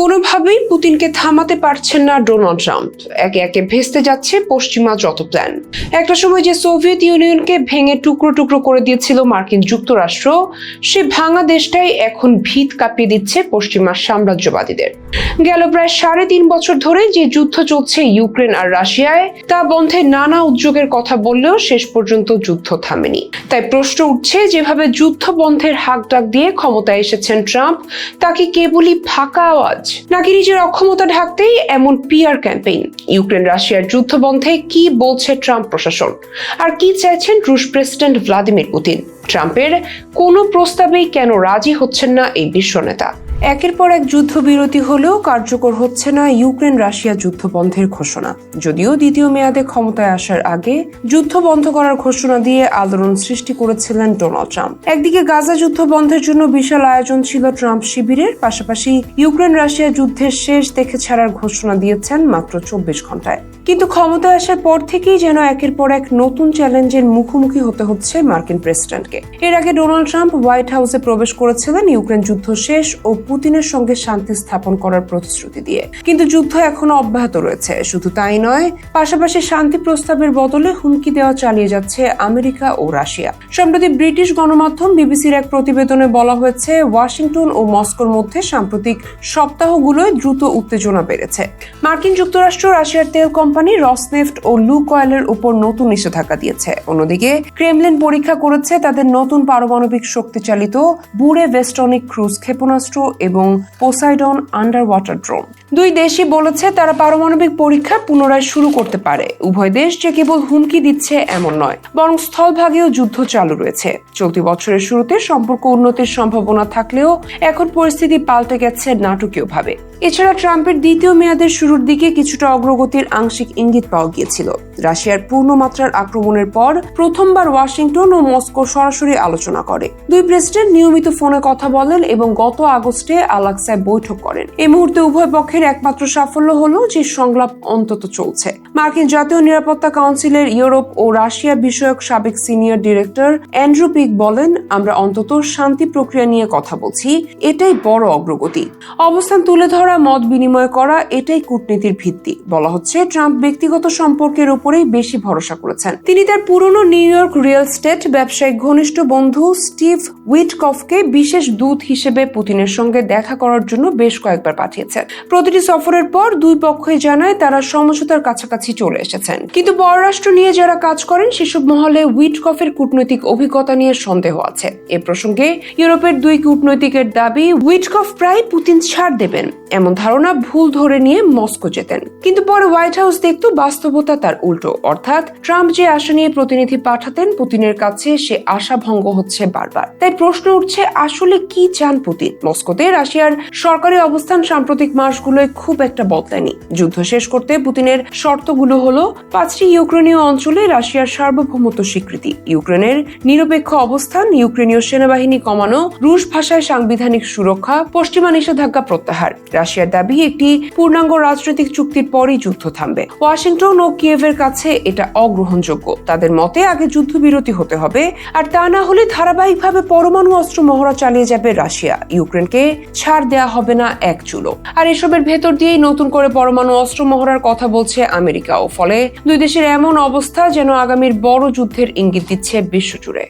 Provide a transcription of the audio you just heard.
কোনোভাবেই পুতিনকে থামাতে পারছেন না ডোনাল্ড ট্রাম্প। একে একে ভেস্তে যাচ্ছে পশ্চিমা যত প্ল্যান। একটা সময় যে সোভিয়েত ইউনিয়নকে ভেঙে টুকরো টুকরো করে দিয়েছিল মার্কিন যুক্তরাষ্ট্র, সে ভাঙা দেশটাই এখন ভিত কাঁপিয়ে দিচ্ছে পশ্চিমা সাম্রাজ্যবাদীদের। গেল প্রায় সাড়ে তিন বছর ধরে যে যুদ্ধ চলছে ইউক্রেন আর রাশিয়ায়, তা বন্ধে নানা উদ্যোগের কথা বললেও শেষ পর্যন্ত যুদ্ধ থামেনি। তাই প্রশ্ন উঠছে, যেভাবে যুদ্ধ বন্ধের হাক ডাক দিয়ে ক্ষমতায় এসেছেন ট্রাম্প, তাকে কেবলই ফাঁকা আওয়াজ নাকি নিজের অক্ষমতা ঢাকতেই এমন পিয়ার ক্যাম্পেইন ইউক্রেন রাশিয়ার যুদ্ধ বন্ধে কি বলছে ট্রাম্প প্রশাসন? আর কি চাইছেন রুশ প্রেসিডেন্ট ভ্লাদিমির পুতিন? ট্রাম্পের কোনো প্রস্তাবেই কেন রাজি হচ্ছেন না এই বিশ্ব নেতা? একের পর এক যুদ্ধবিরতি হলেও কার্যকর হচ্ছে না ইউক্রেন রাশিয়া যুদ্ধ বন্ধের ঘোষণা। যদিও দ্বিতীয় মেয়াদে ক্ষমতায় আসার আগে যুদ্ধ বন্ধ করার ঘোষণা দিয়ে আলোড়ন সৃষ্টি করেছিলেন ডোনাল্ড ট্রাম্প। একদিকে গাজা যুদ্ধ বন্ধের জন্য বিশাল আয়োজন ছিল ট্রাম্প শিবিরের, পাশাপাশি ইউক্রেন রাশিয়া যুদ্ধের শেষ দেখে ছাড়ার ঘোষণা দিয়েছেন মাত্র চব্বিশ ঘন্টায় কিন্তু ক্ষমতায় আসার পর থেকেই যেন একের পর এক নতুন চ্যালেঞ্জের মুখোমুখি হতে হচ্ছে মার্কিন প্রেসিডেন্টকে। এর আগে ডোনাল্ড ট্রাম্প হোয়াইট হাউসে প্রবেশ করেছিলেন ইউক্রেন যুদ্ধ শেষ ও পুতিনের সঙ্গে শান্তি স্থাপন করার প্রতিশ্রুতি দিয়ে। কিন্তু যুদ্ধ এখনও অব্যাহত রয়েছে। শুধু তাই নয়, পাশাপাশি শান্তি প্রস্তাবের বদলে হুমকি দেওয়া চালিয়ে যাচ্ছে আমেরিকা ও রাশিয়া। সম্প্রতি ব্রিটিশ গণমাধ্যম বিবিসির এক প্রতিবেদনে বলা হয়েছে, ওয়াশিংটন ও মস্কোর মধ্যে সাম্প্রতিক সপ্তাহগুলোয় দ্রুত উত্তেজনা বেড়েছে। মার্কিন যুক্তরাষ্ট্র রাশিয়ার তেল কোম্পানি রসনেফট ও লু কয়েলের উপর নতুন নিষেধাজ্ঞা দিয়েছে। অন্যদিকে, ক্রেমলিন পরীক্ষা করেছে তাদের নতুন পারমাণবিক শক্তি চালিত বুড়ে ভেস্টনিক ক্রুজ ক্ষেপণাস্ত্র এবং পোসাইডন আন্ডার ওয়াটার ড্রোন। দুই দেশই বলেছে তারা পারমাণবিক পরীক্ষা পুনরায় শুরু করতে পারে। উভয় দেশ যে কেবল হুমকি দিচ্ছে এমন নয়, বরং স্থলভাগেও যুদ্ধ চালু রয়েছে। চলতি বছরের শুরুতে সম্পর্ক উন্নতির সম্ভাবনা থাকলেও এখন পরিস্থিতি পাল্টে গেছে নাটকীয়ভাবে। এছাড়া ট্রাম্পের দ্বিতীয় মেয়াদের শুরুর দিকে কিছুটা অগ্রগতির আংশিক ইঙ্গিত পাওয়া গিয়েছিল। রাশিয়ার পূর্ণমাত্রার আক্রমণের পর প্রথমবার ওয়াশিংটন ও মস্কো সরাসরি আলোচনা করে। দুই প্রেসিডেন্ট নিয়মিত ফোনে কথা বলেন এবং গত আগস্টে আলাক্সায় বৈঠক করেন। এই মুহূর্তে উভয় পক্ষের একমাত্র সাফল্য হলো যে সংলাপ অন্তত চলছে। মার্কিন জাতীয় নিরাপত্তা কাউন্সিলের ইউরোপ ও রাশিয়া বিষয়ক সাবেক সিনিয়র ডিরেক্টর অ্যান্ড্রু পিক বলেন, আমরা অন্তত শান্তি প্রক্রিয়া নিয়ে কথা বলছি। এটাই বড় অগ্রগতি। অবস্থান তুলে ধরা, মত বিনিময় করা, এটাই কূটনীতির ভিত্তি। বলা হচ্ছে, ট্রাম্প ব্যক্তিগত সম্পর্কের উপরেই বেশি ভরসা করেছেন। তিনি তার পুরনো নিউ ইয়র্ক রিয়েল স্টেট ব্যবসায়িক ঘনিষ্ঠ বন্ধু স্টিভ উইটকফকে বিশেষ দূত হিসেবে পুতিনের সঙ্গে দেখা করার জন্য বেশ কয়েকবার পাঠিয়েছেন। প্রতিটি সফরের পর দুই পক্ষই জানায় তারা সমঝোতার কাছাকাছি চলে এসেছেন। কিন্তু পররাষ্ট্র নিয়ে যারা কাজ করেন, সেসব মহলে উইটকফের কূটনৈতিক অভিজ্ঞতা নিয়ে সন্দেহ আছে। এ প্রসঙ্গে ইউরোপের দুই কূটনৈতিকের দাবি, উইটকফ প্রায় পুতিন ছাড় দেবেন। এমন ধারণা ভুল ধরে নিয়ে মস্কো যেতেন। কিন্তু পরে হোয়াইট হাউস দেখত বাস্তবতা তার উল্টো। অর্থাৎ ট্রাম্প যে আশা নিয়ে প্রতিনিধি পাঠাতেন, পুতিনের কাছে সে আশা ভঙ্গ হচ্ছে বারবার। তাই প্রশ্ন উঠছে, আসলে কি চান পুতিন? মস্কোতে রাশিয়ার সরকারি অবস্থান সাম্প্রতিক মাসগুলোয় খুব একটা বদলায়নি। যুদ্ধ শেষ করতে পুতিনের শর্তগুলো হলো পাঁচটি ইউক্রেনীয় অঞ্চলে রাশিয়ার সার্বভৌমত্ব স্বীকৃতি। ইউক্রেনের নিরপেক্ষ অবস্থান, ইউক্রেনীয় সেনাবাহিনী কমানো, রুশ ভাষায় সাংবিধানিক সুরক্ষা, পশ্চিমা নিষেধাজ্ঞা প্রত্যাহার। রাশিয়ার দাবি, একটি পূর্ণাঙ্গ রাজনৈতিক চুক্তির পরই যুদ্ধ থামবে। ওয়াশিংটন ও কিয়েভের কাছে এটা অগ্রহণযোগ্য। তাদের মতে, আগে যুদ্ধবিরতি হতে হবে, আর তা না হলে ধারাবাহিকভাবে পরমাণু অস্ত্র মহড়া চালিয়ে যাবে রাশিয়া। ইউক্রেনকে ছাড় দেয়া হবে না এক চুলো। আর এসবের ভেতর দিয়েই নতুন করে পরমাণু অস্ত্র মহড়ার কথা বলছে আমেরিকা ও ফলে দুই দেশের এমন অবস্থা যেন আগামীর বড় যুদ্ধের ইঙ্গিত দিচ্ছে বিশ্বজুড়ে।